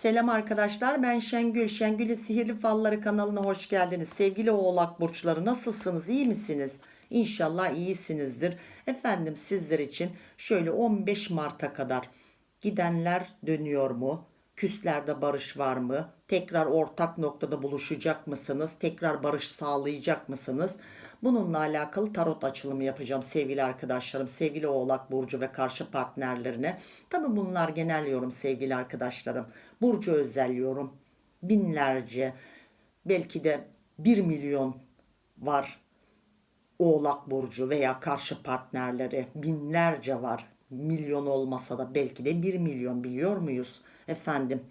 Selam arkadaşlar ben Şengül. Şengül'ün Sihirli Falları kanalına hoş geldiniz. Sevgili oğlak burçları nasılsınız iyi misiniz? İnşallah iyisinizdir. Efendim sizler için şöyle 15 Mart'a kadar gidenler dönüyor mu? Küslerde barış var mı? Tekrar ortak noktada buluşacak mısınız? Tekrar barış sağlayacak mısınız? Bununla alakalı tarot açılımı yapacağım sevgili arkadaşlarım, sevgili Oğlak Burcu ve karşı partnerlerine. Tabi bunlar genel yorum sevgili arkadaşlarım. Burcu özel yorum. Binlerce, belki de 1 milyon var Oğlak Burcu veya karşı partnerleri binlerce var. Milyon olmasa da belki de 1 milyon biliyor muyuz efendim?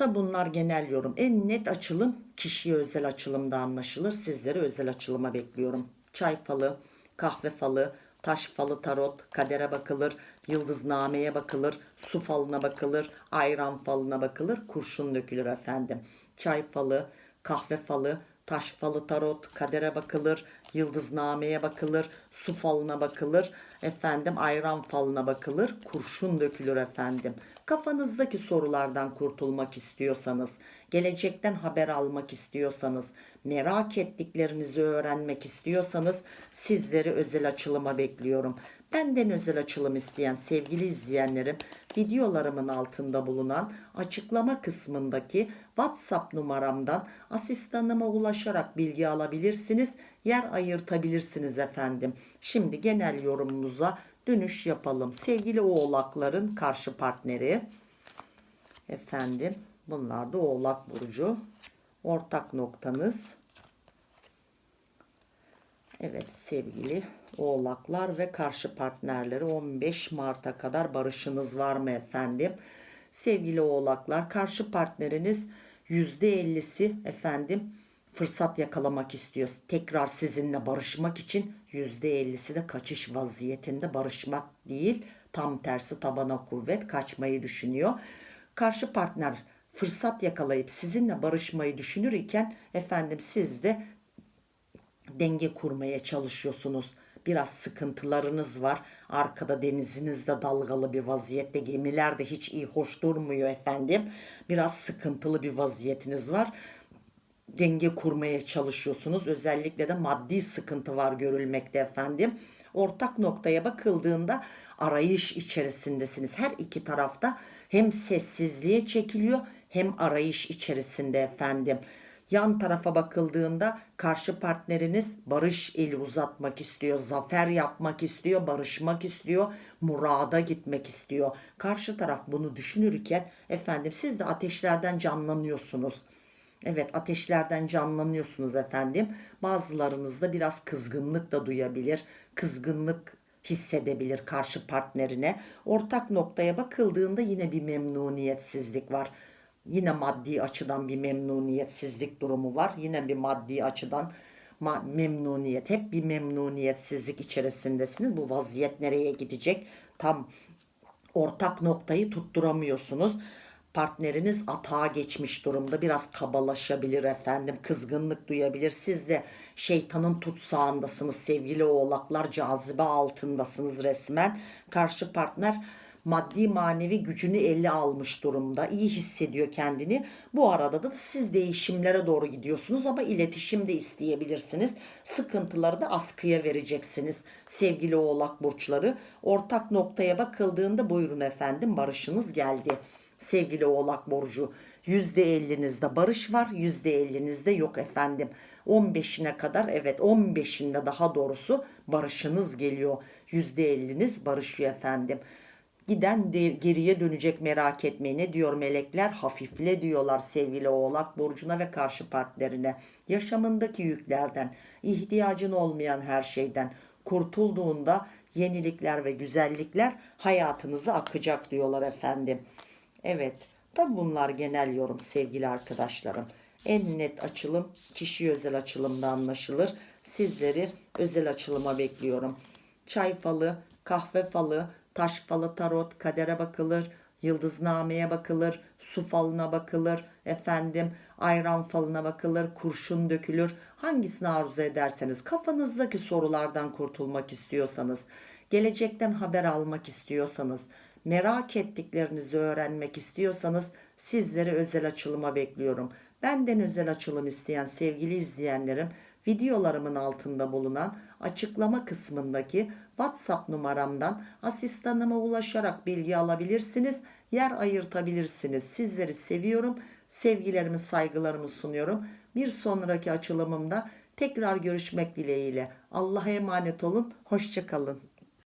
Tabi bunlar genel yorum. En net açılım kişiye özel açılımda anlaşılır. Sizleri özel açılıma bekliyorum. Çay falı, kahve falı, taş falı tarot, kadere bakılır, yıldıznameye bakılır, su falına bakılır, ayran falına bakılır, kurşun dökülür efendim. Çay falı, kahve falı, taş falı tarot, kadere bakılır, yıldıznameye bakılır, su falına bakılır, efendim ayran falına bakılır, kurşun dökülür efendim. Kafanızdaki sorulardan kurtulmak istiyorsanız, gelecekten haber almak istiyorsanız, merak ettiklerinizi öğrenmek istiyorsanız sizleri özel açılıma bekliyorum. Benden özel açılım isteyen sevgili izleyenlerim videolarımın altında bulunan açıklama kısmındaki WhatsApp numaramdan asistanıma ulaşarak bilgi alabilirsiniz. Yer ayırtabilirsiniz efendim. Şimdi genel yorumumuza dönüş yapalım. Sevgili oğlakların karşı partneri efendim bunlar da oğlak burcu. Ortak noktanız Evet sevgili oğlaklar ve karşı partnerleri 15 Mart'a kadar barışınız var mı efendim? Sevgili oğlaklar karşı partneriniz %50'si efendim fırsat yakalamak istiyor. Tekrar sizinle barışmak için %50'si de kaçış vaziyetinde barışmak değil. Tam tersi tabana kuvvet kaçmayı düşünüyor. Karşı partner fırsat yakalayıp sizinle barışmayı düşünür iken efendim siz de denge kurmaya çalışıyorsunuz. Biraz sıkıntılarınız var. Arkada denizinizde dalgalı bir vaziyette gemiler de hiç iyi hoş durmuyor efendim. Biraz sıkıntılı bir vaziyetiniz var. Denge kurmaya çalışıyorsunuz. Özellikle de maddi sıkıntı var görülmekte efendim. Ortak noktaya bakıldığında arayış içerisindesiniz. Her iki tarafta hem sessizliğe çekiliyor hem arayış içerisinde efendim. Yan tarafa bakıldığında karşı partneriniz barış eli uzatmak istiyor, zafer yapmak istiyor, barışmak istiyor, murada gitmek istiyor. Karşı taraf bunu düşünürken efendim siz de ateşlerden canlanıyorsunuz. Evet ateşlerden canlanıyorsunuz efendim. Bazılarınızda biraz kızgınlık da duyabilir. Kızgınlık hissedebilir karşı partnerine. Ortak noktaya bakıldığında yine bir memnuniyetsizlik var. Yine maddi açıdan bir memnuniyetsizlik durumu var. Yine bir maddi açıdan memnuniyet. Hep bir memnuniyetsizlik içerisindesiniz. Bu vaziyet nereye gidecek? Tam ortak noktayı tutturamıyorsunuz. Partneriniz atağa geçmiş durumda. Biraz kabalaşabilir efendim. Kızgınlık duyabilir. Siz de şeytanın tutsağındasınız sevgili oğlaklar. Cazibe altındasınız resmen. Karşı partner maddi manevi gücünü elle almış durumda. İyi hissediyor kendini. Bu arada da siz değişimlere doğru gidiyorsunuz ama iletişim de isteyebilirsiniz. Sıkıntıları da askıya vereceksiniz sevgili oğlak burçları. Ortak noktaya bakıldığında buyurun efendim barışınız geldi. Sevgili oğlak burcu %50'nizde barış var %50'nizde yok efendim. 15'ine kadar evet 15'inde daha doğrusu barışınız geliyor. %50'niz barışıyor efendim. Giden de geriye dönecek merak etmeyin. Ne diyor melekler? Hafifle diyorlar sevgili oğlak burcuna ve karşı partnerine. Yaşamındaki yüklerden, ihtiyacın olmayan her şeyden kurtulduğunda yenilikler ve güzellikler hayatınıza akacak diyorlar efendim. Evet, tabi bunlar genel yorum sevgili arkadaşlarım. En net açılım kişi özel açılımda anlaşılır. Sizleri özel açılıma bekliyorum. Çay falı, kahve falı, taş falı tarot, kadere bakılır, yıldıznameye bakılır, su falına bakılır, efendim ayran falına bakılır, kurşun dökülür. Hangisini arzu ederseniz kafanızdaki sorulardan kurtulmak istiyorsanız gelecekten haber almak istiyorsanız, merak ettiklerinizi öğrenmek istiyorsanız sizleri özel açılıma bekliyorum. Benden özel açılım isteyen sevgili izleyenlerim videolarımın altında bulunan açıklama kısmındaki WhatsApp numaramdan asistanıma ulaşarak bilgi alabilirsiniz. Yer ayırtabilirsiniz. Sizleri seviyorum. Sevgilerimi, saygılarımı sunuyorum. Bir sonraki açılımımda tekrar görüşmek dileğiyle. Allah'a emanet olun. Hoşçakalın.